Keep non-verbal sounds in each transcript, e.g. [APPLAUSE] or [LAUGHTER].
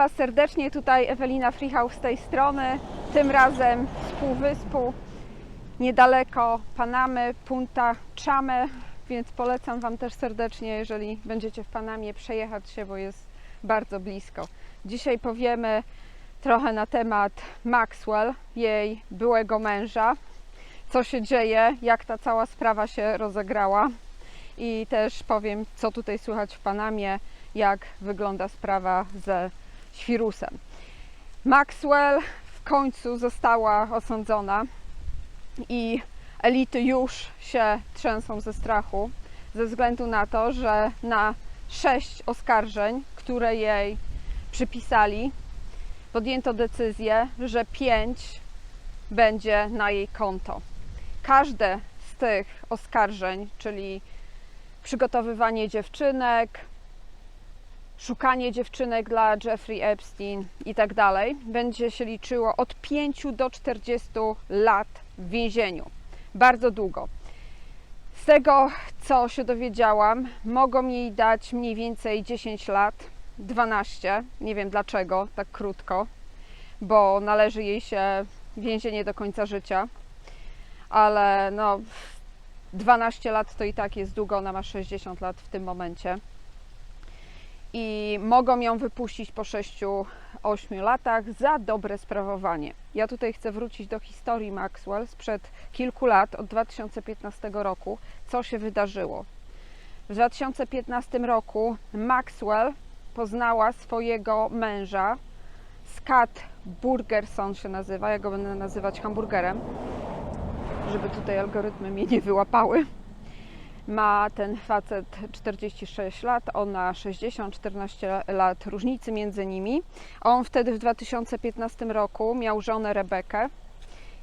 Was serdecznie, tutaj Ewelina Frichał z tej strony, tym razem z Półwyspu, niedaleko Panamy, Punta Chame, więc polecam Wam też serdecznie, jeżeli będziecie w Panamie, przejechać się, bo jest bardzo blisko. Dzisiaj powiemy trochę na temat Maxwell, jej byłego męża, co się dzieje, jak ta cała sprawa się rozegrała. I też powiem, co tutaj słychać w Panamie, jak wygląda sprawa ze świrusem. Maxwell w końcu została osądzona i elity już się trzęsą ze strachu ze względu na to, że na sześć oskarżeń, które jej przypisali, podjęto decyzję, że pięć będzie na jej konto. Każde z tych oskarżeń, czyli przygotowywanie dziewczynek, szukanie dziewczynek dla Jeffrey Epstein i tak dalej, będzie się liczyło od 5 do 40 lat w więzieniu. Bardzo długo. Z tego, co się dowiedziałam, mogą jej dać mniej więcej 10 lat, 12. Nie wiem dlaczego tak krótko, bo należy jej się więzienie do końca życia, ale no 12 lat to i tak jest długo, ona ma 60 lat w tym momencie. I mogą ją wypuścić po 6-8 latach za dobre sprawowanie. Ja tutaj chcę wrócić do historii Maxwell sprzed kilku lat, od 2015 roku, co się wydarzyło. W 2015 roku Maxwell poznała swojego męża, Scott Burgerson się nazywa, ja go będę nazywać hamburgerem, żeby tutaj algorytmy mnie nie wyłapały. Ma ten facet 46 lat, ona 60, 14 lat różnicy między nimi. On wtedy w 2015 roku miał żonę Rebekę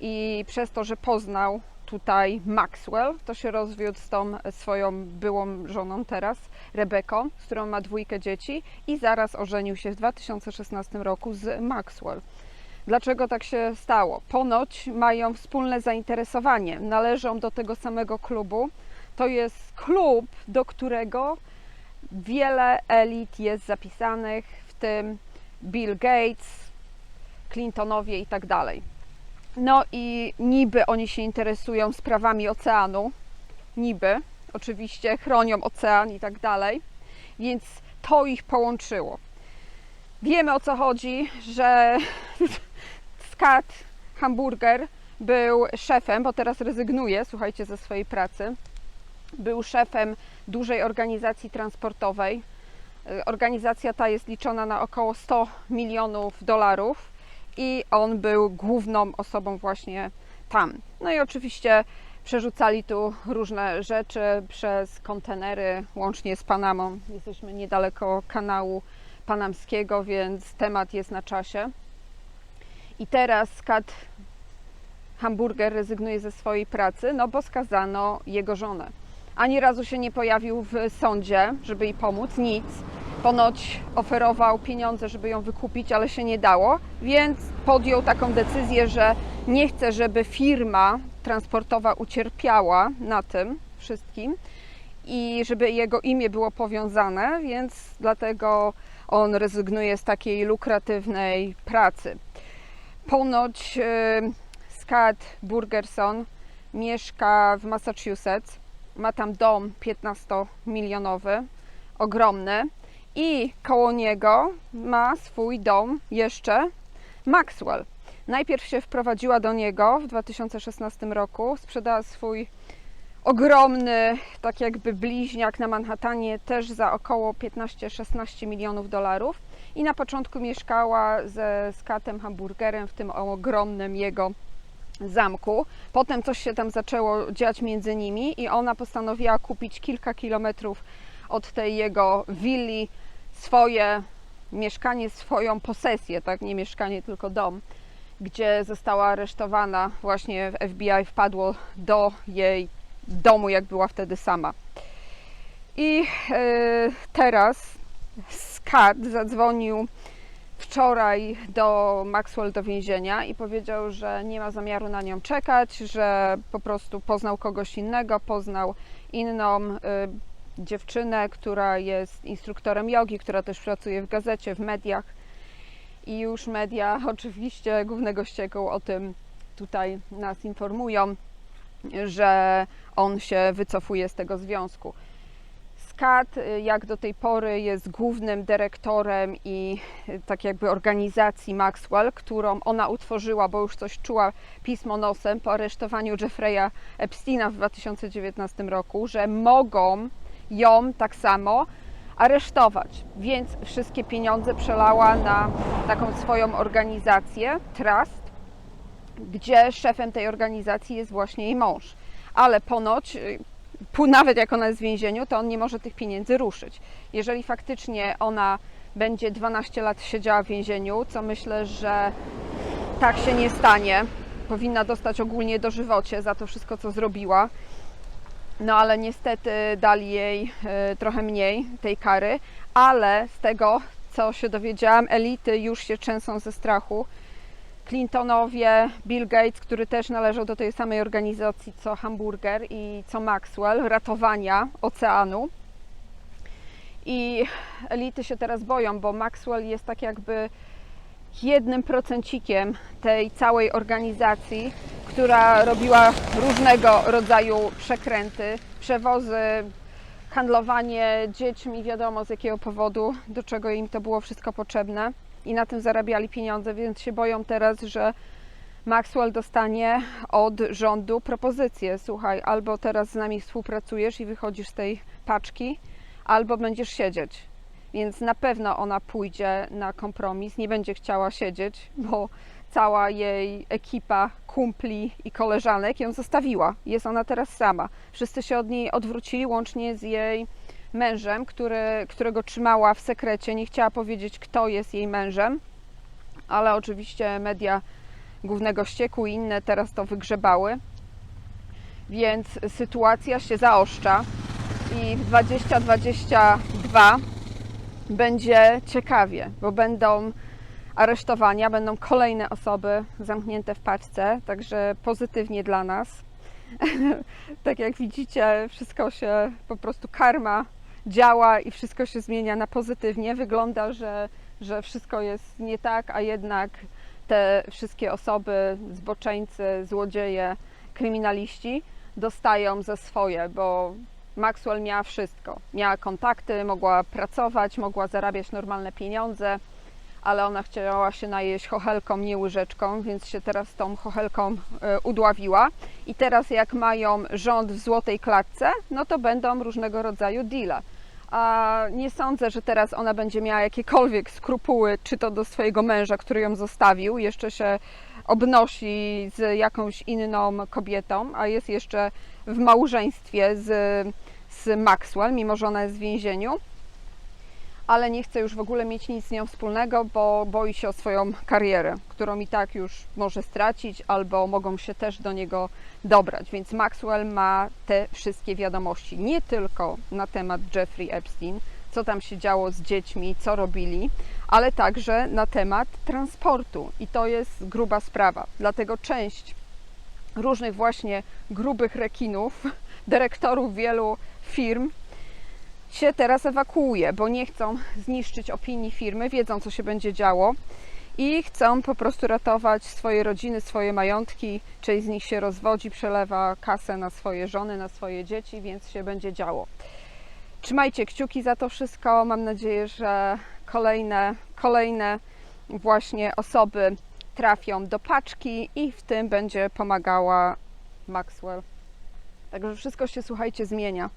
i przez to, że poznał tutaj Maxwell, to się rozwiódł z tą swoją byłą żoną teraz, Rebeką, z którą ma dwójkę dzieci i zaraz ożenił się w 2016 roku z Maxwell. Dlaczego tak się stało? Ponoć mają wspólne zainteresowanie, należą do tego samego klubu. To jest klub, do którego wiele elit jest zapisanych, w tym Bill Gates, Clintonowie i tak dalej. No i niby oni się interesują sprawami oceanu, niby, oczywiście chronią ocean i tak dalej, więc to ich połączyło. Wiemy o co chodzi, że [LAUGHS] Scott Hamburger był szefem, bo teraz rezygnuje, słuchajcie, ze swojej pracy. Był szefem dużej organizacji transportowej. Y, Organizacja ta jest liczona na około 100 milionów dolarów i on był główną osobą właśnie tam. No i oczywiście przerzucali tu różne rzeczy przez kontenery, łącznie z Panamą. Jesteśmy niedaleko kanału panamskiego, więc temat jest na czasie. I teraz Scott Hamburger rezygnuje ze swojej pracy, no bo skazano jego żonę. Ani razu się nie pojawił w sądzie, żeby jej pomóc, nic. Ponoć oferował pieniądze, żeby ją wykupić, ale się nie dało, więc podjął taką decyzję, że nie chce, żeby firma transportowa ucierpiała na tym wszystkim i żeby jego imię było powiązane, więc dlatego on rezygnuje z takiej lukratywnej pracy. Ponoć y, Scott Burgerson mieszka w Massachusetts, ma tam dom 15-milionowy, ogromny. I koło niego ma swój dom jeszcze Maxwell. Najpierw się wprowadziła do niego w 2016 roku, sprzedała swój ogromny, tak jakby bliźniak na Manhattanie też za około 15-16 milionów dolarów. I na początku mieszkała ze Scottem Hamburgerem w tym ogromnym jego zamku. Potem coś się tam zaczęło dziać między nimi i ona postanowiła kupić kilka kilometrów od tej jego willi swoje mieszkanie, swoją posesję, tak, nie mieszkanie, tylko dom, gdzie została aresztowana. Właśnie FBI wpadło do jej domu, jak była wtedy sama. I e, teraz Scott zadzwonił wczoraj do Maxwell do więzienia i powiedział, że nie ma zamiaru na nią czekać, że po prostu poznał kogoś innego, poznał inną y, dziewczynę, która jest instruktorem jogi, która też pracuje w gazecie, w mediach i już media [LAUGHS] oczywiście głównego ścieku o tym tutaj nas informują, że on się wycofuje z tego związku. SCAT, y, jak do tej pory, jest głównym dyrektorem i y, tak jakby organizacji Maxwell, którą ona utworzyła, bo już coś czuła pismo nosem po aresztowaniu Jeffreya Epsteina w 2019 roku, że mogą ją tak samo aresztować. Więc wszystkie pieniądze przelała na taką swoją organizację, Trust, gdzie szefem tej organizacji jest właśnie jej mąż. Ale ponoć, y, nawet jak ona jest w więzieniu, to on nie może tych pieniędzy ruszyć. Jeżeli faktycznie ona będzie 12 lat siedziała w więzieniu, co myślę, że tak się nie stanie, powinna dostać ogólnie dożywocie za to wszystko, co zrobiła. No ale niestety dali jej e, trochę mniej tej kary, ale z tego, co się dowiedziałam, elity już się trzęsą ze strachu. Clintonowie, Bill Gates, który też należał do tej samej organizacji co Hamburger i co Maxwell, ratowania oceanu. I elity się teraz boją, bo Maxwell jest tak jakby jednym procencikiem tej całej organizacji, która robiła różnego rodzaju przekręty, przewozy, handlowanie dziećmi, wiadomo z jakiego powodu, do czego im to było wszystko potrzebne i na tym zarabiali pieniądze, więc się boją teraz, że Maxwell dostanie od rządu propozycję: słuchaj, albo teraz z nami współpracujesz i wychodzisz z tej paczki, albo będziesz siedzieć. Więc na pewno ona pójdzie na kompromis, nie będzie chciała siedzieć, bo cała jej ekipa kumpli i koleżanek ją zostawiła. Jest ona teraz sama. Wszyscy się od niej odwrócili, łącznie z jej mężem, który, którego trzymała w sekrecie. Nie chciała powiedzieć, kto jest jej mężem, ale oczywiście media głównego ścieku i inne teraz to wygrzebały. Więc sytuacja się zaostrza i w 2022 będzie ciekawie, bo będą aresztowania, będą kolejne osoby zamknięte w paczce, także pozytywnie dla nas. [LAUGHS] tak jak widzicie, wszystko się po prostu karma działa i wszystko się zmienia na pozytywnie. Wygląda, że, że wszystko jest nie tak, a jednak te wszystkie osoby, zboczeńcy, złodzieje, kryminaliści dostają ze swoje, bo Maxwell miała wszystko. Miała kontakty, mogła pracować, mogła zarabiać normalne pieniądze, ale ona chciała się najeść chochelką, nie łyżeczką, więc się teraz tą chochelką e, udławiła. I teraz jak mają rząd w złotej klatce, no to będą różnego rodzaju deale. A nie sądzę, że teraz ona będzie miała jakiekolwiek skrupuły, czy to do swojego męża, który ją zostawił, jeszcze się obnosi z jakąś inną kobietą, a jest jeszcze w małżeństwie z, z Maxwell, mimo że ona jest w więzieniu. Ale nie chce już w ogóle mieć nic z nią wspólnego, bo boi się o swoją karierę, którą i tak już może stracić, albo mogą się też do niego dobrać. Więc Maxwell ma te wszystkie wiadomości, nie tylko na temat Jeffrey Epstein, co tam się działo z dziećmi, co robili, ale także na temat transportu. I to jest gruba sprawa. Dlatego część różnych właśnie grubych rekinów, dyrektorów wielu firm się teraz ewakuuje, bo nie chcą zniszczyć opinii firmy, wiedzą co się będzie działo i chcą po prostu ratować swoje rodziny, swoje majątki. Część z nich się rozwodzi, przelewa kasę na swoje żony, na swoje dzieci, więc się będzie działo. Trzymajcie kciuki za to wszystko. Mam nadzieję, że kolejne, kolejne właśnie osoby trafią do paczki i w tym będzie pomagała Maxwell. Także wszystko się, słuchajcie, zmienia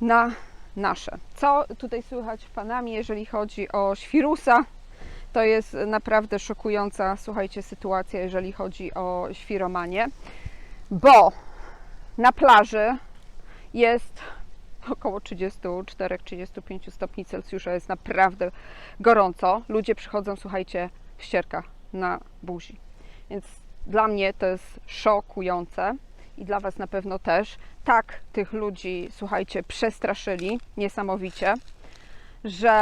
na nasze. Co tutaj słychać w jeżeli chodzi o świrusa? To jest naprawdę szokująca, słuchajcie, sytuacja, jeżeli chodzi o świromanię, bo na plaży jest około 34-35 stopni Celsjusza, jest naprawdę gorąco. Ludzie przychodzą, słuchajcie, w ścierkach na buzi. Więc dla mnie to jest szokujące i dla Was na pewno też. Tak tych ludzi, słuchajcie, przestraszyli niesamowicie, że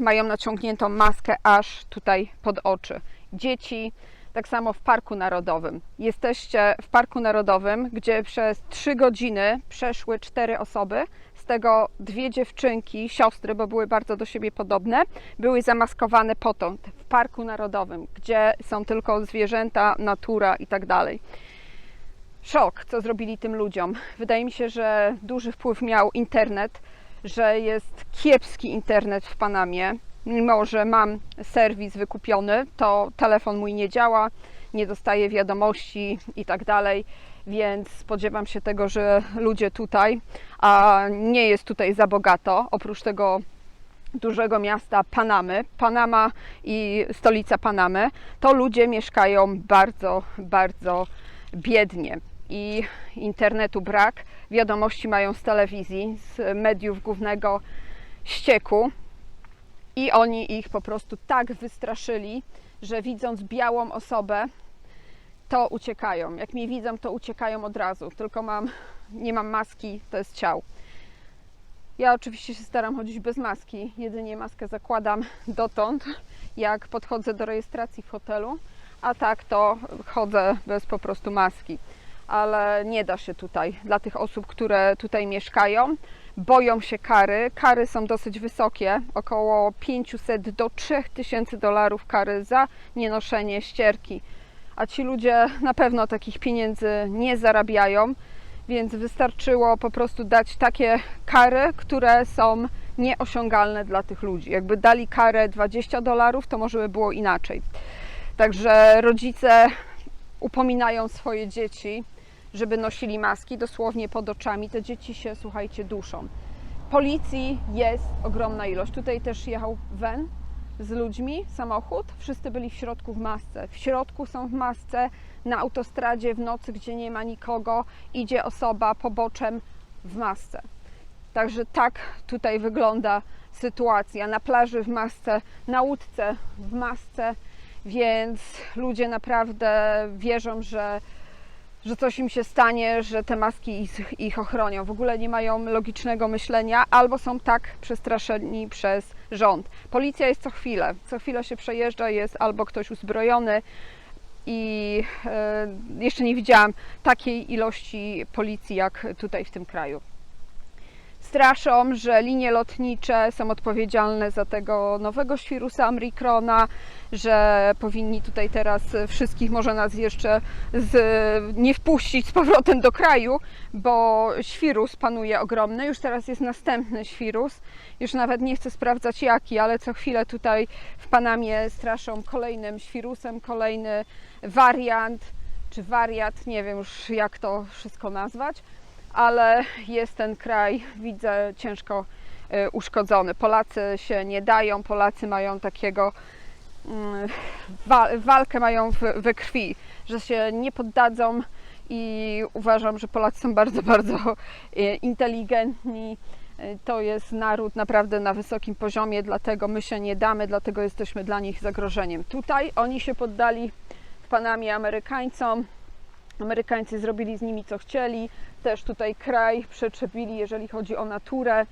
mają naciągniętą maskę aż tutaj pod oczy. Dzieci, tak samo w Parku Narodowym. Jesteście w Parku Narodowym, gdzie przez 3 godziny przeszły cztery osoby z tego dwie dziewczynki, siostry, bo były bardzo do siebie podobne, były zamaskowane potąd w Parku Narodowym, gdzie są tylko zwierzęta, natura i tak dalej. Szok, co zrobili tym ludziom. Wydaje mi się, że duży wpływ miał internet, że jest kiepski internet w Panamie. Mimo, że mam serwis wykupiony, to telefon mój nie działa, nie dostaję wiadomości i tak dalej, więc spodziewam się tego, że ludzie tutaj, a nie jest tutaj za bogato, oprócz tego dużego miasta Panamy, Panama i stolica Panamy, to ludzie mieszkają bardzo, bardzo biednie i internetu brak, wiadomości mają z telewizji, z mediów głównego ścieku i oni ich po prostu tak wystraszyli, że widząc białą osobę, to uciekają. Jak mnie widzą, to uciekają od razu. Tylko mam, nie mam maski, to jest ciał. Ja oczywiście się staram chodzić bez maski. Jedynie maskę zakładam dotąd, jak podchodzę do rejestracji w hotelu, a tak to chodzę bez po prostu maski. Ale nie da się tutaj dla tych osób, które tutaj mieszkają. Boją się kary. Kary są dosyć wysokie, około 500 do 3000 dolarów kary za nienoszenie ścierki. A ci ludzie na pewno takich pieniędzy nie zarabiają, więc wystarczyło po prostu dać takie kary, które są nieosiągalne dla tych ludzi. Jakby dali karę 20 dolarów, to może by było inaczej. Także rodzice upominają swoje dzieci, żeby nosili maski dosłownie pod oczami. Te dzieci się, słuchajcie, duszą. Policji jest ogromna ilość. Tutaj też jechał Wen z ludźmi, samochód. Wszyscy byli w środku w masce. W środku są w masce, na autostradzie w nocy, gdzie nie ma nikogo, idzie osoba poboczem w masce. Także tak tutaj wygląda sytuacja. Na plaży w masce, na łódce w masce, więc ludzie naprawdę wierzą, że, że coś im się stanie, że te maski ich, ich ochronią. W ogóle nie mają logicznego myślenia albo są tak przestraszeni przez rząd. Policja jest co chwilę. Co chwilę się przejeżdża, jest albo ktoś uzbrojony, i e, jeszcze nie widziałam takiej ilości policji jak tutaj w tym kraju. Straszą, że linie lotnicze są odpowiedzialne za tego nowego świrusa Omicrona, że powinni tutaj teraz wszystkich, może nas jeszcze z, nie wpuścić z powrotem do kraju, bo świrus panuje ogromny. Już teraz jest następny świrus. Już nawet nie chcę sprawdzać jaki, ale co chwilę tutaj w Panamie straszą kolejnym świrusem, kolejny wariant czy wariat, nie wiem już jak to wszystko nazwać, ale jest ten kraj, widzę, ciężko y, uszkodzony. Polacy się nie dają, Polacy mają takiego mm, wa walkę mają we krwi, że się nie poddadzą i uważam, że Polacy są bardzo, [LAUGHS] bardzo y, inteligentni. Y, To jest naród naprawdę na wysokim poziomie, dlatego my się nie damy, dlatego jesteśmy dla nich zagrożeniem. Tutaj oni się poddali w Panamie Amerykańcom. Amerykańcy zrobili z nimi co chcieli. Też tutaj kraj przeczepili, jeżeli chodzi o naturę.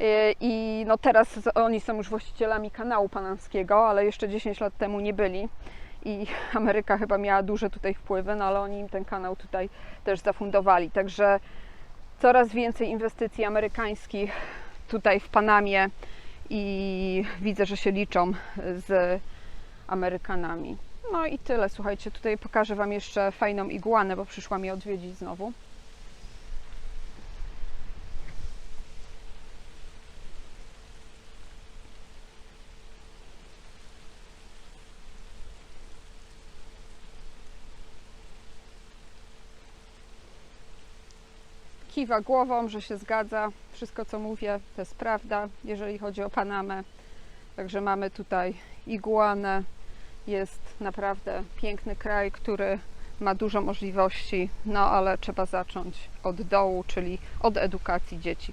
Y, I no teraz oni są już właścicielami kanału panamskiego, ale jeszcze 10 lat temu nie byli. I [LAUGHS] Ameryka chyba miała duże tutaj wpływy, no ale oni im ten kanał tutaj też zafundowali. Także coraz więcej inwestycji amerykańskich tutaj w Panamie i widzę, że się liczą z Amerykanami. No i tyle, słuchajcie, tutaj pokażę Wam jeszcze fajną iguanę, bo przyszła mnie odwiedzić znowu. Kiwa głową, że się zgadza. Wszystko, co mówię, to jest prawda, jeżeli chodzi o Panamę. Także mamy tutaj iguanę. Jest naprawdę piękny kraj, który ma dużo możliwości, no ale trzeba zacząć od dołu, czyli od edukacji dzieci.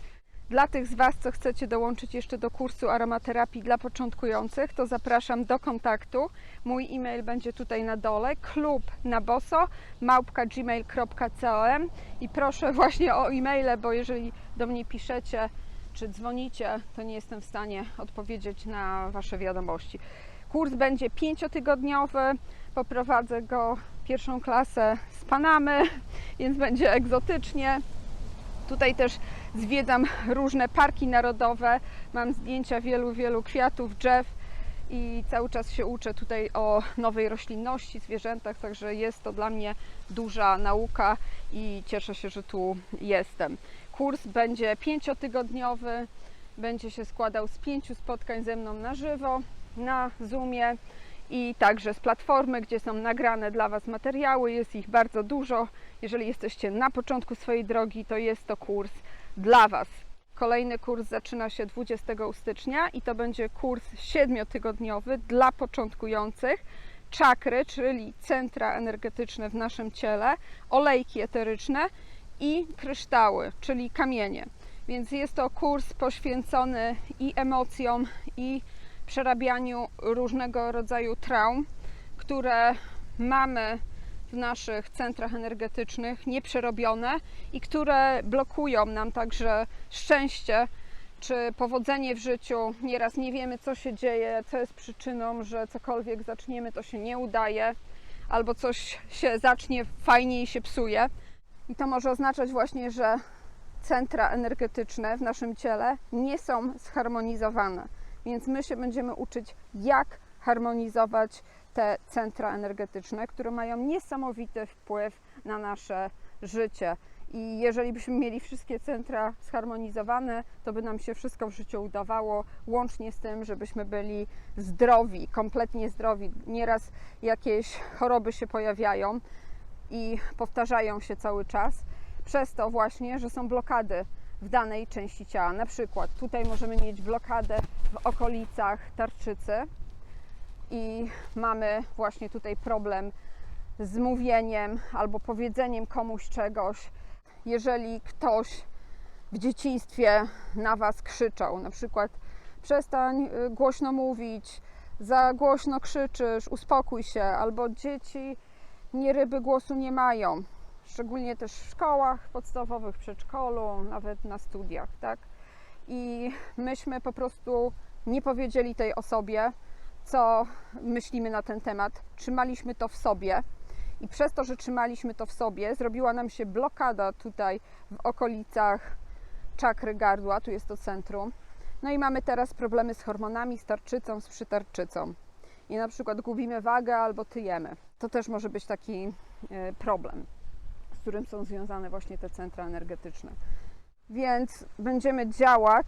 Dla tych z Was, co chcecie dołączyć jeszcze do kursu aromaterapii dla początkujących, to zapraszam do kontaktu. Mój e-mail będzie tutaj na dole, klub na boso, i proszę [LAUGHS] właśnie o e-maile, bo jeżeli do mnie piszecie czy dzwonicie, to nie jestem w stanie odpowiedzieć na Wasze wiadomości. Kurs będzie pięciotygodniowy, poprowadzę go pierwszą klasę z Panamy, [LAUGHS] więc będzie egzotycznie. Tutaj też zwiedzam różne parki narodowe. Mam zdjęcia wielu, wielu kwiatów, drzew i cały czas się uczę tutaj o nowej roślinności, zwierzętach, także jest to dla mnie duża nauka i cieszę się, że tu jestem. Kurs będzie pięciotygodniowy, będzie się składał z pięciu spotkań ze mną na żywo, na Zoomie i także z platformy, gdzie są nagrane dla Was materiały. Jest ich bardzo dużo. Jeżeli jesteście na początku swojej drogi, to jest to kurs dla Was. Kolejny kurs zaczyna się 20 stycznia i to będzie kurs siedmiotygodniowy dla początkujących. Czakry, czyli centra energetyczne w naszym ciele, olejki eteryczne i kryształy, czyli kamienie. Więc jest to kurs poświęcony i emocjom, i przerabianiu różnego rodzaju traum, które mamy w naszych centrach energetycznych nieprzerobione i które blokują nam także szczęście czy powodzenie w życiu. Nieraz nie wiemy, co się dzieje, co jest przyczyną, że cokolwiek zaczniemy, to się nie udaje, albo coś się zacznie fajnie i się psuje. I to może oznaczać właśnie, że centra energetyczne w naszym ciele nie są zharmonizowane. Więc my się będziemy uczyć, jak harmonizować te centra energetyczne, które mają niesamowity wpływ na nasze życie. I jeżeli byśmy mieli wszystkie centra zharmonizowane, to by nam się wszystko w życiu udawało, łącznie z tym, żebyśmy byli zdrowi, kompletnie zdrowi. Nieraz jakieś choroby się pojawiają i powtarzają się cały czas, przez to właśnie, że są blokady w danej części ciała. Na przykład tutaj możemy mieć blokadę w okolicach tarczycy i mamy właśnie tutaj problem z mówieniem albo powiedzeniem komuś czegoś. Jeżeli ktoś w dzieciństwie na Was krzyczał, na przykład przestań y, głośno mówić, za głośno krzyczysz, uspokój się, albo dzieci nie ryby głosu nie mają, szczególnie też w szkołach podstawowych, przedszkolu, nawet na studiach, tak? I myśmy po prostu nie powiedzieli tej osobie, co myślimy na ten temat. Trzymaliśmy to w sobie i przez to, że trzymaliśmy to w sobie, zrobiła nam się blokada tutaj w okolicach czakry gardła, tu jest to centrum. No i mamy teraz problemy z hormonami, z tarczycą, z przytarczycą. I na przykład gubimy wagę albo tyjemy. To też może być taki e, problem, którym są związane właśnie te centra energetyczne. Więc będziemy działać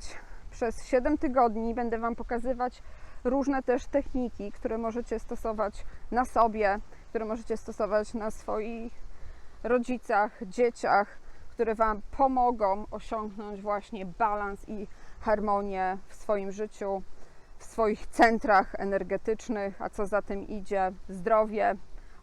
przez 7 tygodni. Będę Wam pokazywać różne też techniki, które możecie stosować na sobie, które możecie stosować na swoich rodzicach, dzieciach, które Wam pomogą osiągnąć właśnie balans i harmonię w swoim życiu, w swoich centrach energetycznych, a co za tym idzie zdrowie,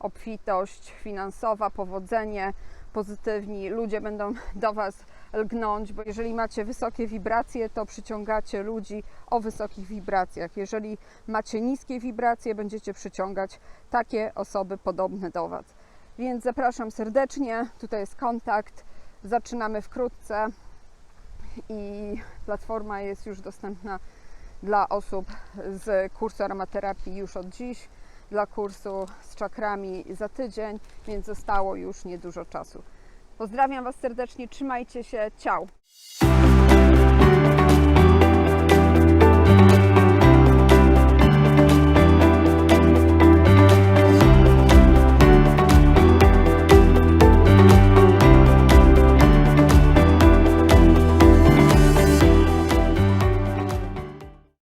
obfitość finansowa, powodzenie, pozytywni ludzie będą [LAUGHS] do Was lgnąć, bo jeżeli macie wysokie wibracje, to przyciągacie ludzi o wysokich wibracjach. Jeżeli macie niskie wibracje, będziecie przyciągać takie osoby podobne do Was. Więc zapraszam serdecznie, tutaj jest kontakt. Zaczynamy wkrótce i platforma jest już dostępna dla osób z kursu aromaterapii już od dziś, dla kursu z czakrami za tydzień, więc zostało już niedużo czasu. Pozdrawiam Was serdecznie, trzymajcie się, ciao!